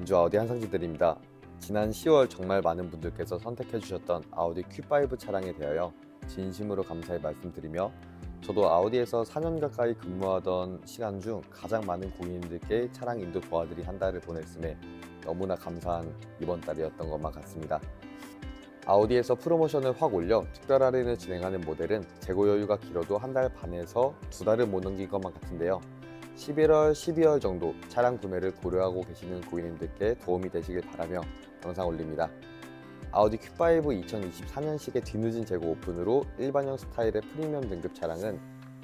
원주 아우디 한상진들입니다. 지난 10월 정말 많은 분들께서 선택해 주셨던 아우디 Q5 차량에 대하여 진심으로 감사의 말씀드리며 저도 아우디에서 4년 가까이 근무하던 시간 중 가장 많은 고객님들께 차량 인도 도와드린 한 달을 보냈음에 너무나 감사한 이번 달이었던 것만 같습니다. 아우디에서 프로모션을 확 올려 특별 할인을 진행하는 모델은 재고 여유가 길어도 한 달 반에서 두 달을 못 넘긴 것만 같은데요. 11월, 12월 정도 차량 구매를 고려하고 계시는 고객님들께 도움이 되시길 바라며 영상 올립니다. 아우디 Q5 2024년식의 뒤늦은 재고 오픈으로 일반형 스타일의 프리미엄 등급 차량은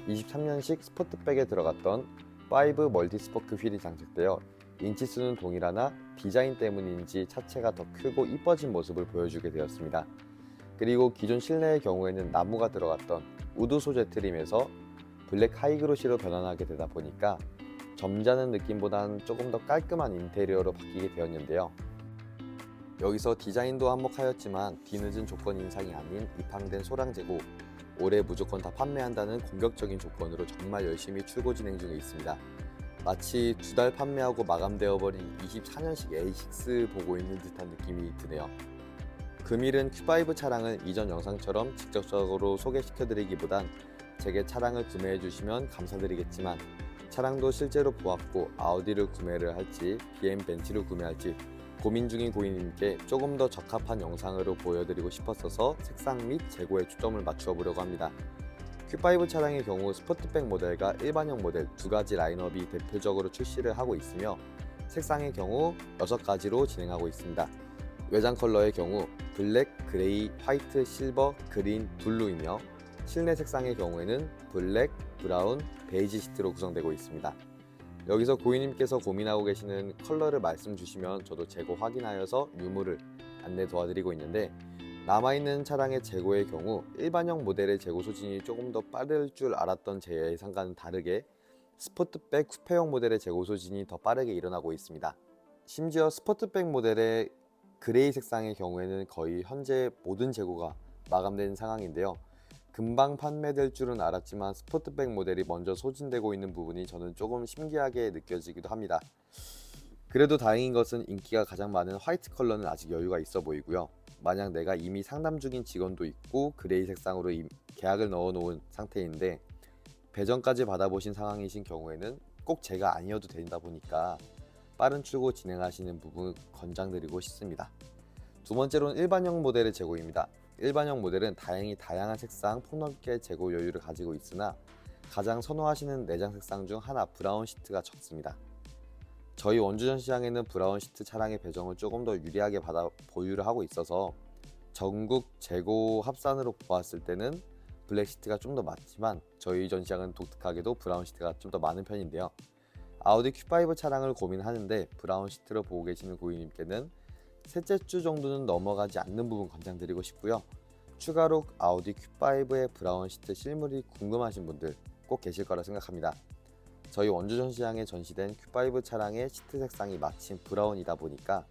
23년식 스포트백에 들어갔던 5 멀티스포크 휠이 장착되어 인치수는 동일하나 디자인 때문인지 차체가 더 크고 이뻐진 모습을 보여주게 되었습니다. 그리고 기존 실내의 경우에는 나무가 들어갔던 우드 소재 트림에서 블랙 하이그로시로 변환하게 되다 보니까 점잖은 느낌보다는 조금 더 깔끔한 인테리어로 바뀌게 되었는데요. 여기서 디자인도 한몫하였지만 뒤늦은 조건 인상이 아닌 입항된 소량 재고 올해 무조건 다 판매한다는 공격적인 조건으로 정말 열심히 출고 진행 중에 있습니다. 마치 두 달 판매하고 마감되어 버린 24년식 A6 보고 있는 듯한 느낌이 드네요. 금일은 Q5 차량을 이전 영상처럼 직접적으로 소개시켜드리기보단 제게 차량을 구매해 주시면 감사드리겠지만 차량도 실제로 보았고 아우디를 구매를 할지 BM 벤츠를 구매할지 고민 중인 고객님께 조금 더 적합한 영상으로 보여드리고 싶었어서 색상 및 재고에 초점을 맞추어 보려고 합니다. Q5 차량의 경우 스포트백 모델과 일반형 모델 두 가지 라인업이 대표적으로 출시를 하고 있으며 색상의 경우 6가지로 진행하고 있습니다. 외장 컬러의 경우 블랙, 그레이, 화이트, 실버, 그린, 블루이며 실내 색상의 경우에는 블랙, 브라운, 베이지 시트로 구성되고 있습니다. 여기서 고객님께서 고민하고 계시는 컬러를 말씀 주시면 저도 재고 확인하여서 유무를 안내 도와드리고 있는데 남아있는 차량의 재고의 경우 일반형 모델의 재고 소진이 조금 더 빠를 줄 알았던 제 예상과는 다르게 스포트백 쿠페형 모델의 재고 소진이 더 빠르게 일어나고 있습니다. 심지어 스포트백 모델의 그레이 색상의 경우에는 거의 현재 모든 재고가 마감된 상황인데요. 금방 판매될 줄은 알았지만 스포트백 모델이 먼저 소진되고 있는 부분이 저는 조금 신기하게 느껴지기도 합니다. 그래도 다행인 것은 인기가 가장 많은 화이트 컬러는 아직 여유가 있어 보이고요. 만약 내가 이미 상담 중인 직원도 있고 그레이 색상으로 임- 계약을 넣어 놓은 상태인데 배정까지 받아보신 상황이신 경우에는 꼭 제가 아니어도 된다 보니까 빠른 출고 진행하시는 부분 권장드리고 싶습니다. 두 번째로는 일반형 모델의 재고입니다. 일반형 모델은 다행히 다양한 색상 폭넓게 재고 여유를 가지고 있으나 가장 선호하시는 내장 색상 중 하나 브라운 시트가 적습니다. 저희 원주전 시장에는 브라운 시트 차량의 배정을 조금 더 유리하게 받아 보유를 하고 있어서 전국 재고 합산으로 보았을 때는 블랙 시트가 좀더 맞지만 저희 전 시장은 독특하게도 브라운 시트가 좀 더 많은 편인데요. 아우디 Q5 차량을 고민하는데 브라운 시트로 보고 계시는 고객님께는 셋째 주 정도는 넘어가지 않는 부분 권장드리고 싶고요. 추가로 아우디 Q5의 브라운 시트 실물이 궁금하신 분들 꼭 계실 거라 생각합니다. 저희 원주 전시장에 전시된 Q5 차량의 시트 색상이 마침 브라운이다 보니까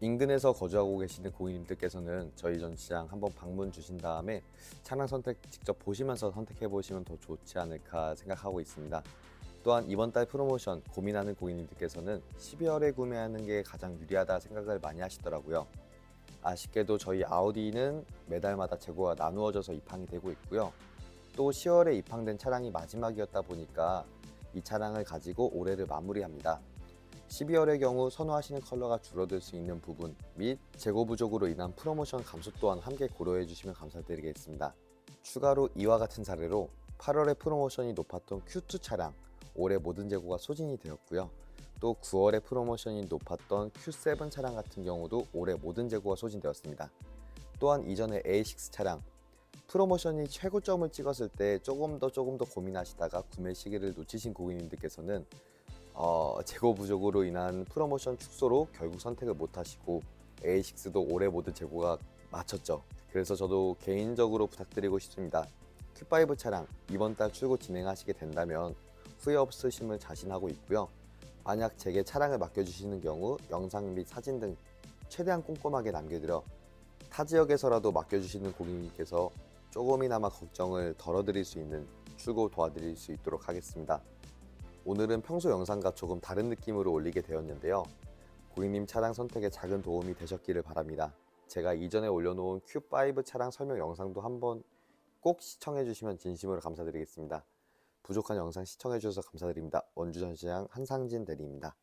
인근에서 거주하고 계시는 고객님들께서는 저희 전시장 한번 방문 주신 다음에 차량 선택 직접 보시면서 선택해 보시면 더 좋지 않을까 생각하고 있습니다. 또한 이번 달 프로모션 고민하는 고객님들께서는 12월에 구매하는 게 가장 유리하다 생각을 많이 하시더라고요. 아쉽게도 저희 아우디는 매달마다 재고가 나누어져서 입항이 되고 있고요. 또 10월에 입항된 차량이 마지막이었다 보니까 이 차량을 가지고 올해를 마무리합니다. 12월의 경우 선호하시는 컬러가 줄어들 수 있는 부분 및 재고 부족으로 인한 프로모션 감소 또한 함께 고려해 주시면 감사드리겠습니다. 추가로 이와 같은 사례로 8월에 프로모션이 높았던 Q2 차량 올해 모든 재고가 소진이 되었고요. 또 9월에 프로모션이 높았던 Q7 차량 같은 경우도 올해 모든 재고가 소진되었습니다. 또한 이전에 A6 차량 프로모션이 최고점을 찍었을 때 조금 더 조금 더 고민하시다가 구매 시기를 놓치신 고객님들께서는 어, 재고 부족으로 인한 프로모션 축소로 결국 선택을 못 하시고 A6도 올해 모든 재고가 마쳤죠. 그래서 저도 개인적으로 부탁드리고 싶습니다. Q5 차량 이번 달 출고 진행하시게 된다면 후회 없으심을 자신하고 있고요. 만약 제게 차량을 맡겨주시는 경우 영상 및 사진 등 최대한 꼼꼼하게 남겨드려 타 지역에서라도 맡겨주시는 고객님께서 조금이나마 걱정을 덜어드릴 수 있는 출고 도와드릴 수 있도록 하겠습니다. 오늘은 평소 영상과 조금 다른 느낌으로 올리게 되었는데요. 고객님 차량 선택에 작은 도움이 되셨기를 바랍니다. 제가 이전에 올려놓은 Q5 차량 설명 영상도 한번 꼭 시청해 주시면 진심으로 감사드리겠습니다. 부족한 영상 시청해 주셔서 감사드립니다. 원주전시장 한상진 대리입니다.